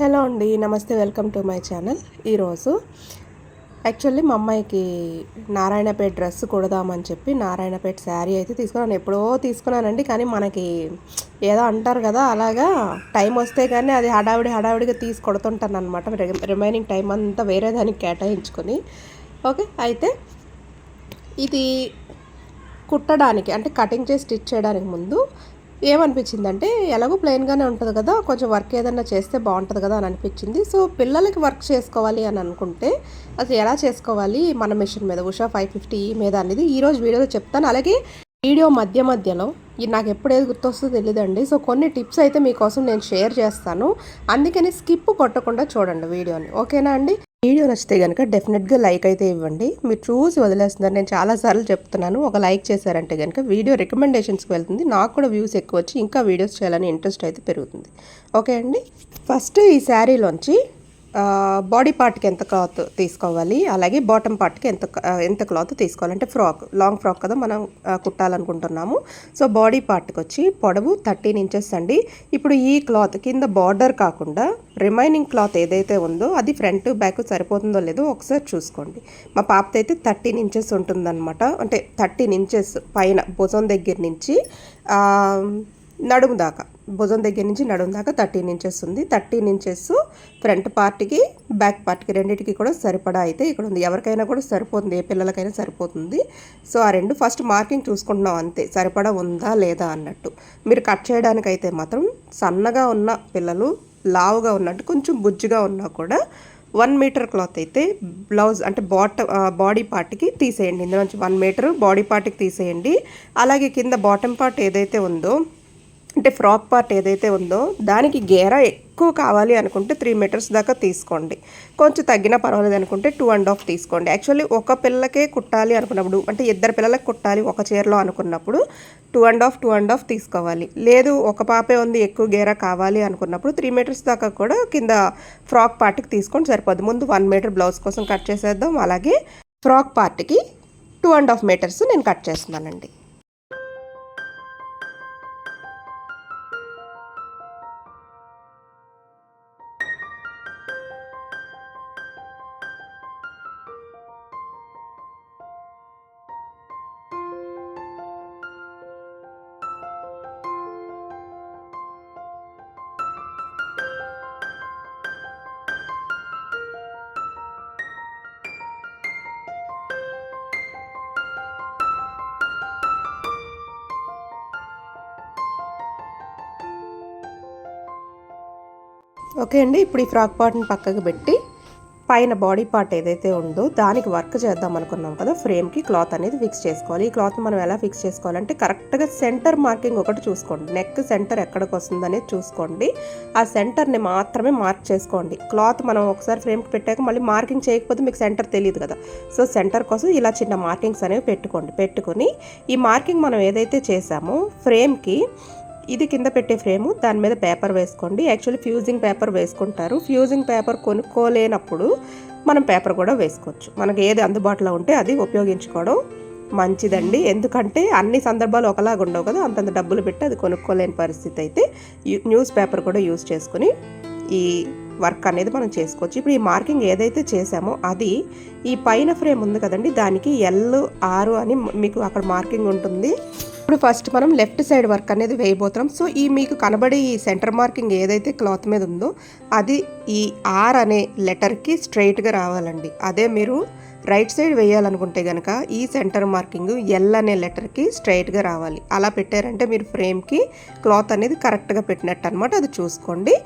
Hello అండి నమస్తే welcome to my channel. ఈరోజు యాక్చువల్లీ మా అమ్మాయికి నారాయణపేట డ్రెస్ కుడదామని చెప్పి నారాయణపేట శారీ అయితే తీసుకున్నాను. ఎప్పుడో తీసుకున్నానండి కానీ మనకి ఏదో అంటారు కదా అలాగా టైం వస్తే కానీ అది హడావిడి హడావిడిగా తీసి కొడుతుంటాను అనమాట రిమైనింగ్ టైం అంతా వేరే దానికి కేటాయించుకొని. ఓకే అయితే ఇది కుట్టడానికి అంటే కటింగ్ చేసి స్టిచ్ చేయడానికి ముందు ఏమనిపించిందంటే ఎలాగో ప్లెయిన్గానే ఉంటుంది కదా కొంచెం వర్క్ ఏదైనా చేస్తే బాగుంటుంది కదా అని అనిపించింది. సో పిల్లలకి వర్క్ చేసుకోవాలి అని అనుకుంటే అది ఎలా చేసుకోవాలి? మన మిషన్ మీద ఉషా ఫైవ్ ఫిఫ్టీ మీద అనేది ఈరోజు వీడియోలో చెప్తాను. అలాగే వీడియో మధ్య మధ్యలో నాకు ఎప్పుడు ఏది గుర్తొస్తుందో తెలియదండి సో కొన్ని టిప్స్ అయితే మీకోసం నేను షేర్ చేస్తాను. అందుకని స్కిప్ కొట్టకుండా చూడండి వీడియోని. ఓకేనా అండి? వీడియో నచ్చితే కనుక డెఫినెట్గా లైక్ అయితే ఇవ్వండి. మీరు చూసి వదిలేస్తున్నారు. నేను చాలాసార్లు చెప్తున్నాను. ఒక లైక్ చేశారంటే కనుక వీడియో రికమెండేషన్స్కి వెళ్తుంది. నాకు కూడా వ్యూస్ ఎక్కువ వచ్చి ఇంకా వీడియోస్ చేయాలని ఇంట్రెస్ట్ అయితే పెరుగుతుంది. ఓకే అండి. ఫస్ట్ ఈ శారీలోంచి బాడీ పార్ట్కి ఎంత క్లాత్ తీసుకోవాలి? అలాగే బాటమ్ పార్ట్కి ఎంత ఎంత క్లాత్ తీసుకోవాలి? అంటే ఫ్రాక్ లాంగ్ ఫ్రాక్ కదా మనం కుట్టాలనుకుంటున్నాము. సో బాడీ పార్ట్కి వచ్చి పొడవు థర్టీన్ ఇంచెస్ అండి. ఇప్పుడు ఈ క్లాత్ కింద బార్డర్ కాకుండా రిమైనింగ్ క్లాత్ ఏదైతే ఉందో అది ఫ్రంట్ బ్యాక్ సరిపోతుందో లేదో ఒకసారి చూసుకోండి. మా పాపతో అయితే థర్టీన్ ఇంచెస్ ఉంటుందన్నమాట. అంటే థర్టీన్ ఇంచెస్ పైన భుజం దగ్గర నుంచి నడుము దాకా. భుజం దగ్గర నుంచి నడుం దాకా థర్టీన్ ఇంచెస్ ఉంది. థర్టీన్ ఇంచెస్ ఫ్రంట్ పార్ట్కి బ్యాక్ పార్ట్కి రెండింటికి కూడా సరిపడా అయితే ఇక్కడ ఉంది. ఎవరికైనా కూడా సరిపోతుంది ఏ పిల్లలకైనా సరిపోతుంది. సో ఆ రెండు ఫస్ట్ మార్కింగ్ చూసుకుంటున్నాం అంతే. సరిపడా ఉందా లేదా అన్నట్టు. మీరు కట్ చేయడానికైతే మాత్రం సన్నగా ఉన్న పిల్లలు లావుగా ఉన్నట్టు కొంచెం బుజ్జిగా ఉన్నా కూడా వన్ మీటర్ క్లాత్ అయితే బ్లౌజ్ అంటే బాట బాడీ పార్ట్కి తీసేయండి. ఇందులోంచి వన్ మీటర్ బాడీ పార్ట్కి తీసేయండి. అలాగే కింద బాటమ్ పార్ట్ ఏదైతే ఉందో అంటే ఫ్రాక్ పార్ట్ ఏదైతే ఉందో దానికి గేర ఎక్కువ కావాలి అనుకుంటే త్రీ మీటర్స్ దాకా తీసుకోండి. కొంచెం తగ్గినా పర్వాలేదు అనుకుంటే టూ అండ్ హాఫ్ తీసుకోండి. యాక్చువల్లీ ఒక పిల్లకే కుట్టాలి అనుకున్నప్పుడు అంటే ఇద్దరు పిల్లలకు కుట్టాలి ఒక చీరలో అనుకున్నప్పుడు two and half two and half తీసుకోవాలి. లేదు ఒక పాపే ఉంది ఎక్కువ గేర కావాలి అనుకున్నప్పుడు త్రీ మీటర్స్ దాకా కూడా కింద ఫ్రాక్ పార్ట్కి తీసుకొని సరిపోద్ది. ముందు వన్ మీటర్ బ్లౌజ్ కోసం కట్ చేసేద్దాం. అలాగే ఫ్రాక్ పార్ట్కి టూ అండ్ హాఫ్ మీటర్స్ నేను కట్ చేస్తున్నానండి. ఓకే అండి ఇప్పుడు ఈ ఫ్రాక్ పార్ట్ని పక్కకు పెట్టి పైన బాడీ పార్ట్ ఏదైతే ఉందో దానికి వర్క్ చేద్దాం అనుకున్నాం కదా ఫ్రేమ్కి క్లాత్ అనేది ఫిక్స్ చేసుకోవాలి. ఈ క్లాత్ మనం ఎలా ఫిక్స్ చేసుకోవాలంటే కరెక్ట్గా సెంటర్ మార్కింగ్ ఒకటి చూసుకోండి. నెక్ సెంటర్ ఎక్కడికి వస్తుంది అనేది చూసుకోండి. ఆ సెంటర్ని మాత్రమే మార్క్ చేసుకోండి. క్లాత్ మనం ఒకసారి ఫ్రేమ్కి పెట్టాక మళ్ళీ మార్కింగ్ చేయకపోతే మీకు సెంటర్ తెలియదు కదా. సో సెంటర్ కోసం ఇలా చిన్న మార్కింగ్స్ అనేవి పెట్టుకోండి. పెట్టుకొని ఈ మార్కింగ్ మనం ఏదైతే చేసామో ఫ్రేమ్కి ఇది కింద పెట్టే ఫ్రేము దాని మీద పేపర్ వేసుకోండి. యాక్చువల్లీ ఫ్యూజింగ్ పేపర్ వేసుకుంటారు. ఫ్యూజింగ్ పేపర్ కొనుక్కోలేనప్పుడు మనం పేపర్ కూడా వేసుకోవచ్చు. మనకి ఏది అందుబాటులో ఉంటే అది ఉపయోగించుకోవడం మంచిదండి. ఎందుకంటే అన్ని సందర్భాలు ఒకలాగా ఉండవు కదా అంతంత డబ్బులు పెట్టి అది కొనుక్కోలేని పరిస్థితి అయితే న్యూస్ పేపర్ కూడా యూజ్ చేసుకుని ఈ వర్క్ అనేది మనం చేసుకోవచ్చు. ఇప్పుడు ఈ మార్కింగ్ ఏదైతే చేసామో అది ఈ పైన ఫ్రేమ్ ఉంది కదండి దానికి ఎల్ ఆరు అని మీకు అక్కడ మార్కింగ్ ఉంటుంది. ఇప్పుడు ఫస్ట్ మనం లెఫ్ట్ సైడ్ వర్క్ అనేది వేయబోతున్నాం. సో ఈ మీకు కనబడి ఈ సెంటర్ మార్కింగ్ ఏదైతే క్లాత్ మీద ఉందో అది ఈ ఆర్ అనే లెటర్కి స్ట్రైట్గా రావాలండి. అదే మీరు రైట్ సైడ్ వేయాలనుకుంటే కనుక ఈ సెంటర్ మార్కింగ్ ఎల్ అనే లెటర్కి స్ట్రైట్గా రావాలి. అలా పెట్టారంటే మీరు ఫ్రేమ్కి క్లాత్ అనేది కరెక్ట్గా పెట్టినట్టు అనమాట అది చూసుకోండి.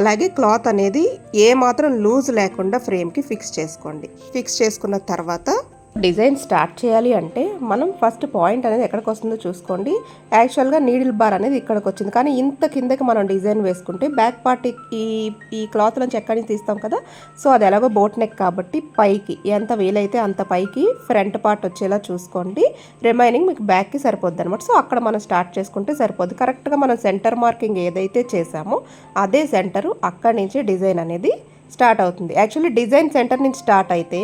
అలాగే క్లాత్ అనేది ఏ మాత్రం లూజ్ లేకుండా ఫ్రేమ్కి ఫిక్స్ చేసుకోండి. ఫిక్స్ చేసుకున్న తర్వాత డిజైన్ స్టార్ట్ చేయాలి అంటే మనం ఫస్ట్ పాయింట్ అనేది ఎక్కడికి వస్తుందో చూసుకోండి. యాక్చువల్గా నీడిల్ బార్ అనేది ఇక్కడికి వచ్చింది. కానీ ఇంత కిందకి మనం డిజైన్ వేసుకుంటే బ్యాక్ పార్ట్ ఈ ఈ క్లాత్ నుంచి ఎక్కడి నుంచి తీస్తాం కదా? సో అది ఎలాగో బోట్ నెక్ కాబట్టి పైకి ఎంత వీలైతే అంత పైకి ఫ్రంట్ పార్ట్ వచ్చేలా చూసుకోండి. రిమైనింగ్ మీకు బ్యాక్కి సరిపోద్ది అనమాట సో అక్కడ మనం స్టార్ట్ చేసుకుంటే సరిపోద్ది. కరెక్ట్గా మనం సెంటర్ మార్కింగ్ ఏదైతే చేసామో అదే సెంటరు అక్కడి నుంచి డిజైన్ అనేది స్టార్ట్ అవుతుంది. యాక్చువల్లీ డిజైన్ సెంటర్ నుంచి స్టార్ట్ అయితే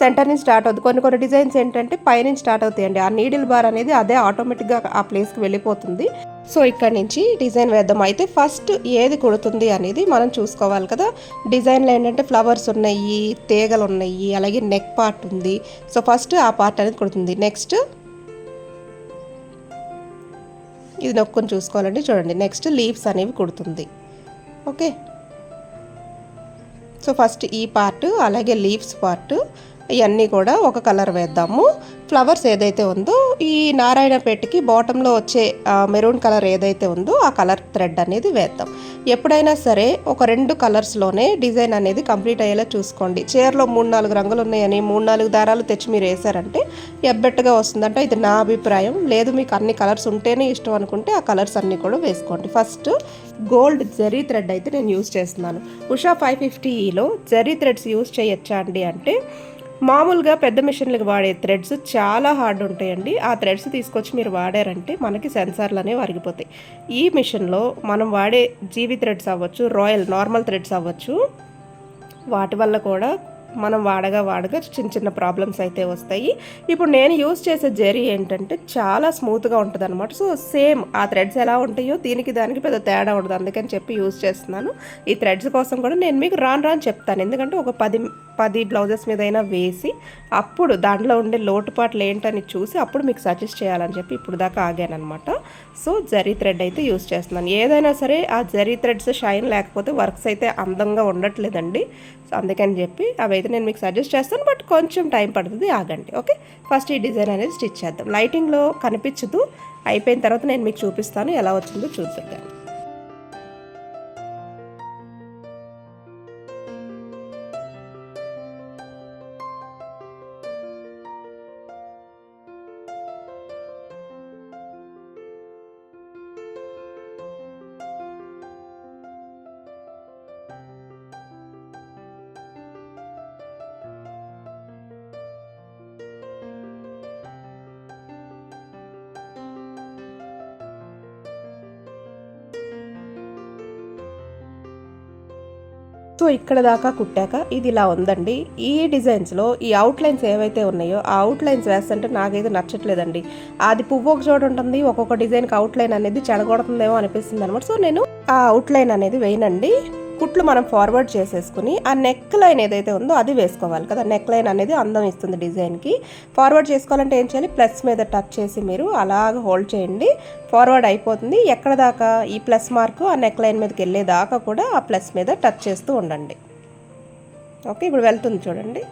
సెంటర్ నుంచి స్టార్ట్ అవుతుంది. కొన్ని కొన్ని డిజైన్స్ ఏంటంటే పైనుంచి స్టార్ట్ అవుతాయండి. ఆ నీడిల్ బార్ అనేది అదే ఆటోమేటిక్గా ఆ ప్లేస్కి వెళ్ళిపోతుంది. సో ఇక్కడ నుంచి డిజైన్ వేద్దాం. అయితే ఫస్ట్ ఏది కుడుతుంది అనేది మనం చూసుకోవాలి కదా. డిజైన్లో ఏంటంటే ఫ్లవర్స్ ఉన్నాయి తీగలు ఉన్నాయి అలాగే నెక్ పార్ట్ ఉంది. సో ఫస్ట్ ఆ పార్ట్ అనేది కుడుతుంది. నెక్స్ట్ ఇది నొక్కుని చూసుకోవాలండి. చూడండి. నెక్స్ట్ లీవ్స్ అనేవి కుడుతుంది. ఓకే? సో ఫస్ట్ ఈ పార్ట్ అలాగే లీవ్స్ పార్ట్ ఇవన్నీ కూడా ఒక కలర్ వేద్దాము. ఫ్లవర్స్ ఏదైతే ఉందో ఈ నారాయణపేటకి బాటంలో వచ్చే మెరూన్ కలర్ ఏదైతే ఉందో ఆ కలర్ థ్రెడ్ అనేది వేద్దాం. ఎప్పుడైనా సరే ఒక రెండు కలర్స్లోనే డిజైన్ అనేది కంప్లీట్ అయ్యేలా చూసుకోండి. చీరలో మూడు నాలుగు రంగులు ఉన్నాయని మూడు నాలుగు దారాలు తెచ్చి మీరు వేసారంటే ఎబ్బెట్టుగా వస్తుందంటే. ఇది నా అభిప్రాయం. లేదు మీకు అన్ని కలర్స్ ఉంటేనే ఇష్టం అనుకుంటే ఆ కలర్స్ అన్నీ కూడా వేసుకోండి. ఫస్ట్ గోల్డ్ జరీ థ్రెడ్ అయితే నేను యూస్ చేస్తున్నాను. ఉషా ఫైవ్ ఫిఫ్టీలో జరీ థ్రెడ్స్ యూస్ చేయొచ్చా అండి అంటే మామూలుగా పెద్ద మిషన్లకు వాడే థ్రెడ్స్ చాలా హార్డ్ ఉంటాయండి. ఆ థ్రెడ్స్ తీసుకొచ్చి మీరు వాడారంటే మనకి సెన్సార్లు అనేవి అరిగిపోతాయి. ఈ మిషన్లో మనం వాడే జీవి థ్రెడ్స్ అవ్వచ్చు రాయల్ నార్మల్ థ్రెడ్స్ అవ్వచ్చు వాటి వల్ల కూడా మనం వాడగా వాడగా చిన్న చిన్న ప్రాబ్లమ్స్ అయితే వస్తాయి. ఇప్పుడు నేను యూస్ చేసే జెరీ ఏంటంటే చాలా స్మూత్గా ఉంటుంది అనమాట సో సేమ్ ఆ థ్రెడ్స్ ఎలా ఉంటాయో దీనికి దానికి పెద్ద తేడా ఉండదు. అందుకని చెప్పి యూస్ చేస్తున్నాను. ఈ థ్రెడ్స్ కోసం కూడా నేను మీకు రాను రాను చెప్తాను. ఎందుకంటే ఒక పది పది బ్లౌజెస్ మీద అయినా వేసి అప్పుడు దాంట్లో ఉండే లోటుపాట్లు ఏంటని చూసి అప్పుడు మీకు సజెస్ట్ చేయాలని చెప్పి ఇప్పుడు దాకా ఆగాను అనమాట సో జరీ థ్రెడ్ అయితే యూస్ చేస్తున్నాను. ఏదైనా సరే ఆ జరీ థ్రెడ్స్ షైన్ లేకపోతే వర్క్స్ అయితే అందంగా ఉండట్లేదండి. సో అందుకని చెప్పి అవి అయితే నేను మీకు సజెస్ట్ చేస్తాను. బట్ కొంచెం టైం పడుతుంది ఆగండి. ఓకే? ఫస్ట్ ఈ డిజైన్ అనేది స్టిచ్ చేద్దాం. లైటింగ్లో కనిపించదు. అయిపోయిన తర్వాత నేను మీకు చూపిస్తాను. ఎలా వచ్చిందో చూద్దాం. సో ఇక్కడ దాకా కుట్టాక ఇది ఇలా ఉందండి. ఈ డిజైన్స్లో ఈ అవుట్లైన్స్ ఏవైతే ఉన్నాయో ఆ అవుట్లైన్స్ వేస్తుంటే నాకైతే నచ్చట్లేదండి. అది పువ్వు ఒక చోట ఉంటుంది ఒక్కొక్క డిజైన్కి అవుట్లైన్ అనేది చెడగొడుతుందేమో అనిపిస్తుంది అనమాట సో నేను ఆ అవుట్లైన్ అనేది వేయనండి. కుట్లు మనం ఫార్వర్డ్ చేసేసుకుని ఆ నెక్ లైన్ ఏదైతే ఉందో అది వేసుకోవాలి కదా. నెక్ లైన్ అనేది అందం ఇస్తుంది డిజైన్కి ఫార్వర్డ్ చేసుకోవాలంటే ఏం చేయాలి? ప్లస్ మీద టచ్ చేసి మీరు అలాగ హోల్డ్ చేయండి. ఫార్వర్డ్ అయిపోతుంది. ఎక్కడ దాకా? ఈ ప్లస్ మార్క్ ఆ నెక్ లైన్ మీదకి వెళ్ళేదాకా కూడా ఆ ప్లస్ మీద టచ్ చేస్తూ ఉండండి. ఓకే ఇప్పుడు వెళ్తుంది చూడండి.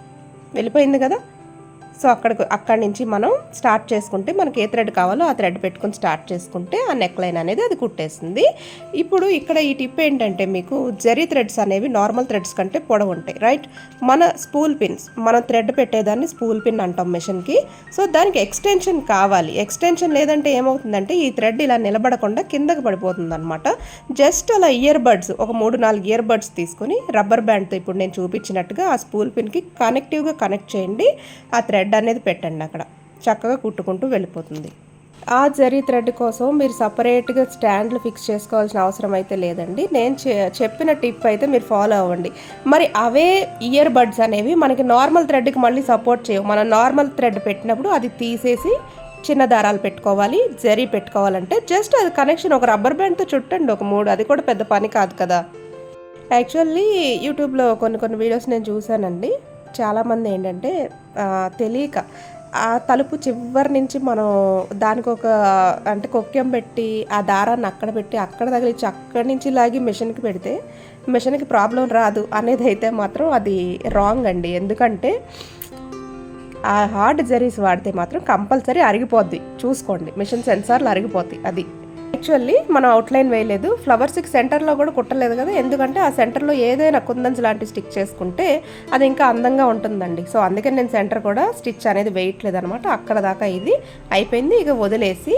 వెళ్ళిపోయింది కదా? సో అక్కడికి అక్కడి నుంచి మనం స్టార్ట్ చేసుకుంటే మనకి ఏ థ్రెడ్ కావాలో ఆ థ్రెడ్ పెట్టుకుని స్టార్ట్ చేసుకుంటే ఆ నెక్ లైన్ అనేది అది కుట్టేస్తుంది. ఇప్పుడు ఇక్కడ ఈ టిప్ ఏంటంటే మీకు జరీ థ్రెడ్స్ అనేవి నార్మల్ థ్రెడ్స్ కంటే పొడవు ఉంటాయి రైట్? మన స్పూల్ పిన్స్ మనం థ్రెడ్ పెట్టేదాన్ని స్పూల్ పిన్ అంటాం మెషిన్కి. సో దానికి ఎక్స్టెన్షన్ కావాలి. ఎక్స్టెన్షన్ లేదంటే ఏమవుతుందంటే ఈ థ్రెడ్ ఇలా నిలబడకుండా కిందకి పడిపోతుంది అనమాట జస్ట్ అలా ఇయర్ బడ్స్ ఒక మూడు నాలుగు ఇయర్ బడ్స్ తీసుకొని రబ్బర్ బ్యాండ్తో ఇప్పుడు నేను చూపించినట్టుగా ఆ స్పూల్ పిన్కి కనెక్టివ్గా కనెక్ట్ చేయండి. ఆ థ్రెడ్ అనేది పెట్టండి అక్కడ. చక్కగా కుట్టుకుంటూ వెళ్ళిపోతుంది. ఆ జరీ థ్రెడ్ కోసం మీరు సపరేట్గా స్టాండ్లు ఫిక్స్ చేసుకోవాల్సిన అవసరం అయితే లేదండి. నేను చెప్పిన టిప్ అయితే మీరు ఫాలో అవ్వండి. మరి అవే ఇయర్ బడ్స్ అనేవి మనకి నార్మల్ థ్రెడ్కి మళ్ళీ సపోర్ట్ చేయవు. మనం నార్మల్ థ్రెడ్ పెట్టినప్పుడు అది తీసేసి చిన్న దారాలు పెట్టుకోవాలి జరీ పెట్టుకోవాలంటే జస్ట్ అది కనెక్షన్ ఒక రబ్బర్ బ్యాండ్తో చుట్టండి ఒక మూడు. అది కూడా పెద్ద పని కాదు కదా. యాక్చువల్లీ యూట్యూబ్లో కొన్ని కొన్ని వీడియోస్ నేను చూశానండి. చాలామంది ఏంటంటే తెలియక ఆ తలుపు చివరి నుంచి మనం దానికి ఒక అంటే కొక్కెం పెట్టి ఆ దారాన్ని అక్కడ పెట్టి అక్కడ తగిలించి అక్కడి నుంచి లాగి మిషన్కి పెడితే మిషన్కి ప్రాబ్లం రాదు అనేది అయితే మాత్రం అది రాంగ్ అండి. ఎందుకంటే ఆ హార్డ్ జరీస్ వాడితే మాత్రం కంపల్సరీ అరిగిపోద్ది. చూసుకోండి మిషన్ సెన్సార్లు అరిగిపోతాయి అది. యాక్చువల్లీ మనం అవుట్లైన్ వేయలేదు. ఫ్లవర్స్కి సెంటర్లో కూడా కుట్టలేదు కదా. ఎందుకంటే ఆ సెంటర్లో ఏదైనా కుందన్స్ లాంటి స్టిక్ చేసుకుంటే అది ఇంకా అందంగా ఉంటుందండి. సో అందుకని నేను సెంటర్ కూడా స్టిచ్ అనేది వేయట్లేదు అనమాట అక్కడ దాకా ఇది అయిపోయింది. ఇక వదిలేసి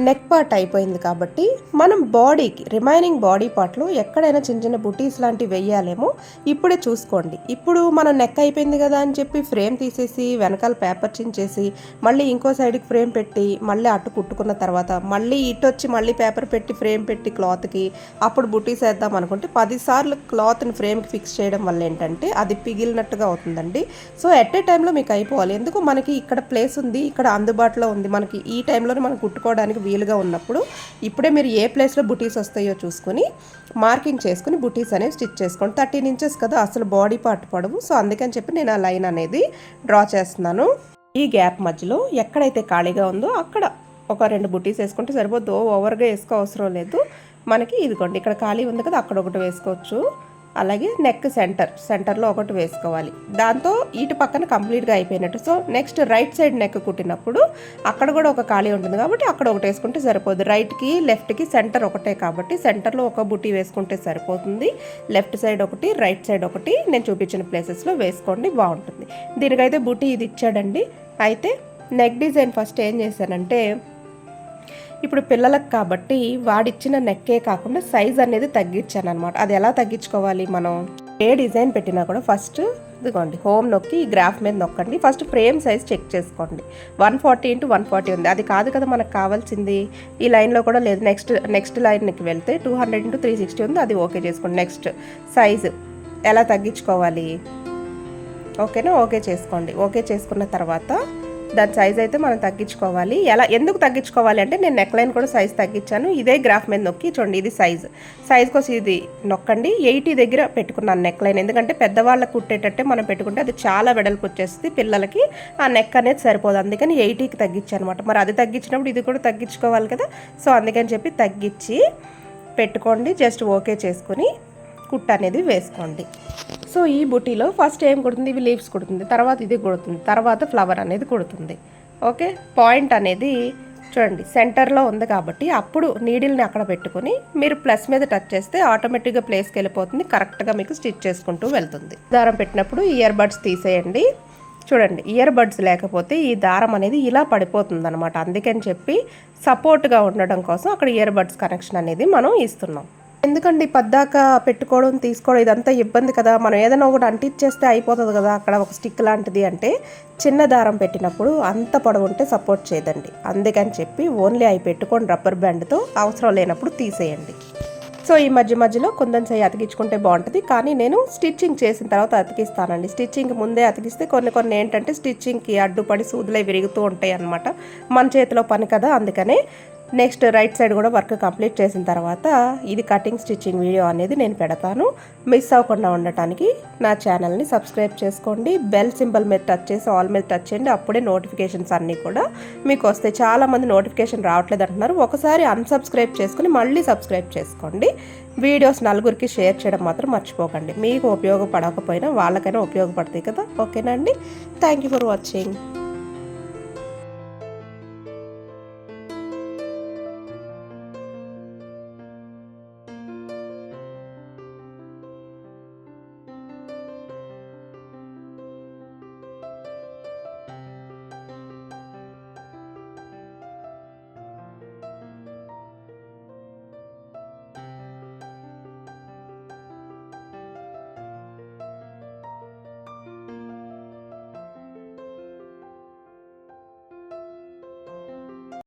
నెక్ పార్ట్ అయిపోయింది కాబట్టి మనం బాడీకి రిమైనింగ్ బాడీ పార్ట్లో ఎక్కడైనా చిన్న చిన్న బుటీస్ లాంటివి వెయ్యాలేమో ఇప్పుడే చూసుకోండి. ఇప్పుడు మనం నెక్ అయిపోయింది కదా అని చెప్పి ఫ్రేమ్ తీసేసి వెనకాల పేపర్ చించేసి మళ్ళీ ఇంకో సైడ్కి ఫ్రేమ్ పెట్టి మళ్ళీ అటు కుట్టుకున్న తర్వాత మళ్ళీ ఇటు వచ్చి మళ్ళీ పేపర్ పెట్టి ఫ్రేమ్ పెట్టి క్లాత్కి అప్పుడు బుటీస్ వేద్దాం అనుకుంటే పదిసార్లు క్లాత్ని ఫ్రేమ్కి ఫిక్స్ చేయడం వల్ల ఏంటంటే అది పిగిలినట్టుగా అవుతుందండి. సో ఎట్ ఏ టైంలో మీకు అయిపోవాలి. ఎందుకు? మనకి ఇక్కడ ప్లేస్ ఉంది ఇక్కడ అందుబాటులో ఉంది. మనకి ఈ టైంలోనే మనం కుట్టుకోవడానికి వీలుగా ఉన్నప్పుడు ఇప్పుడే మీరు ఏ ప్లేస్లో బుటీస్ వస్తాయో చూసుకొని మార్కింగ్ చేసుకుని బుటీస్ అనేవి స్టిచ్ చేసుకోండి. థర్టీన్ ఇంచెస్ కదా అసలు బాడీ పార్ట్ పడవు. సో అందుకని చెప్పి నేను ఆ లైన్ అనేది డ్రా చేస్తున్నాను. ఈ గ్యాప్ మధ్యలో ఎక్కడైతే ఖాళీగా ఉందో అక్కడ ఒక రెండు బుటీస్ వేసుకుంటే సరిపోద్దు. ఓవర్గా వేసుకో అవసరం లేదు. మనకి ఇదిగోండి ఇక్కడ ఖాళీ ఉంది కదా అక్కడ ఒకటి వేసుకోవచ్చు. అలాగే నెక్ సెంటర్ సెంటర్లో ఒకటి వేసుకోవాలి. దాంతో ఇటు పక్కన కంప్లీట్గా అయిపోయినట్టు. So next right side neck కుట్టినప్పుడు అక్కడ కూడా ఒక ఖాళీ ఉంటుంది కాబట్టి అక్కడ ఒకటి వేసుకుంటే సరిపోదు. రైట్కి లెఫ్ట్కి సెంటర్ ఒకటే కాబట్టి సెంటర్లో ఒక బుట్టి వేసుకుంటే సరిపోతుంది. లెఫ్ట్ సైడ్ ఒకటి రైట్ సైడ్ ఒకటి నేను చూపించిన ప్లేసెస్లో వేసుకోండి బాగుంటుంది. దీనికైతే బుట్టి ఇది ఇచ్చాడండి. అయితే నెక్ డిజైన్ ఫస్ట్ ఏం చేశానంటే ఇప్పుడు పిల్లలకు కాబట్టి వాడిచ్చిన నెక్కే కాకుండా సైజ్ అనేది తగ్గించాను అనమాట అది ఎలా తగ్గించుకోవాలి మనం? ఏ డిజైన్ పెట్టినా కూడా ఫస్ట్ ఇదిగోండి హోమ్ నొక్కి ఈ గ్రాఫ్ మీద నొక్కండి. ఫస్ట్ ఫ్రేమ్ సైజ్ చెక్ చేసుకోండి. One forty into one forty ఉంది. అది కాదు కదా మనకు కావాల్సింది. ఈ లైన్లో కూడా లేదు. నెక్స్ట్ నెక్స్ట్ లైన్కి వెళ్తే two hundred into three sixty ఉంది. అది ఓకే చేసుకోండి. నెక్స్ట్ సైజు ఎలా తగ్గించుకోవాలి? ఓకేనా? ఓకే చేసుకోండి. ఓకే చేసుకున్న తర్వాత దాని సైజ్ అయితే మనం తగ్గించుకోవాలి. ఎలా ఎందుకు తగ్గించుకోవాలి అంటే నేను నెక్ లైన్ కూడా సైజ్ తగ్గించాను. ఇదే గ్రాఫ్ మీద నొక్కి చూడండి ఇది సైజ్ సైజ్ కోసం ఇది నొక్కండి. ఎయిటీ దగ్గర పెట్టుకున్నాను నెక్ లైన్ ఎందుకంటే పెద్దవాళ్ళకి కుట్టేటట్టే మనం పెట్టుకుంటే అది చాలా వెడల్పు వచ్చేస్తుంది పిల్లలకి. ఆ నెక్ అనేది సరిపోదు. అందుకని ఎయిటీకి తగ్గించాను అనమాట మరి అది తగ్గించినప్పుడు ఇది కూడా తగ్గించుకోవాలి కదా. సో అందుకని చెప్పి తగ్గించి పెట్టుకోండి. జస్ట్ ఓకే చేసుకొని. కుట్ట అనేది వేసుకోండి. సో ఈ బుటీలో ఫస్ట్ ఏం కుడుతుంది? ఇవి లీవ్స్ కుడుతుంది. తర్వాత ఇది కుడుతుంది. తర్వాత ఫ్లవర్ అనేది కుడుతుంది. ఓకే పాయింట్ అనేది చూడండి సెంటర్లో ఉంది కాబట్టి అప్పుడు నీడిల్ని అక్కడ పెట్టుకొని మీరు ప్లస్ మీద టచ్ చేస్తే ఆటోమేటిక్గా ప్లేస్కి వెళ్ళిపోతుంది. కరెక్ట్గా మీకు స్టిచ్ చేసుకుంటూ వెళ్తుంది. దారం పెట్టినప్పుడు ఇయర్ బడ్స్ తీసేయండి. చూడండి ఇయర్ బడ్స్ లేకపోతే ఈ దారం అనేది ఇలా పడిపోతుంది అనమాట అందుకని చెప్పి సపోర్ట్గా ఉండడం కోసం అక్కడ ఇయర్ బడ్స్ కనెక్షన్ అనేది మనం ఇస్తున్నాం. ఎందుకండి పద్దాక పెట్టుకోవడం తీసుకోవడం ఇదంతా ఇబ్బంది కదా? మనం ఏదైనా ఒకటి అంటించేస్తే అయిపోతుంది కదా? అక్కడ ఒక స్టిక్ లాంటిది అంటే చిన్న దారం పెట్టినప్పుడు అంత పొడవు ఉంటే సపోర్ట్ చేయదండి. అందుకని చెప్పి ఓన్లీ అవి పెట్టుకొని రబ్బర్ బ్యాండ్తో అవసరం లేనప్పుడు తీసేయండి. సో ఈ మధ్య మధ్యలో కొందని సై అతికించుకుంటే బాగుంటుంది. కానీ నేను స్టిచ్చింగ్ చేసిన తర్వాత అతికిస్తానండి. స్టిచ్చింగ్ ముందే అతికిస్తే కొన్ని కొన్ని ఏంటంటే స్టిచ్చింగ్కి అడ్డుపడి సూదులే విరుగుతూ ఉంటాయి అన్నమాట మన చేతిలో పని కదా? అందుకనే నెక్స్ట్ రైట్ సైడ్ కూడా వర్క్ కంప్లీట్ చేసిన తర్వాత ఇది కటింగ్ స్టిచ్చింగ్ వీడియో అనేది నేను పెడతాను. మిస్ అవ్వకుండా ఉండటానికి నా ఛానల్ని సబ్స్క్రైబ్ చేసుకోండి. బెల్ సింబల్ మీద టచ్ చేసి ఆల్ మీద టచ్ చేయండి. అప్పుడే నోటిఫికేషన్స్ అన్నీ కూడా మీకు వస్తాయి. చాలామంది నోటిఫికేషన్ రావట్లేదు అంటున్నారు. ఒకసారి అన్సబ్స్క్రైబ్ చేసుకుని మళ్ళీ సబ్స్క్రైబ్ చేసుకోండి. వీడియోస్ నలుగురికి షేర్ చేయడం మాత్రం మర్చిపోకండి. మీకు ఉపయోగపడకపోయినా వాళ్ళకైనా ఉపయోగపడతాయి కదా. ఓకేనా అండి? Thank you for watching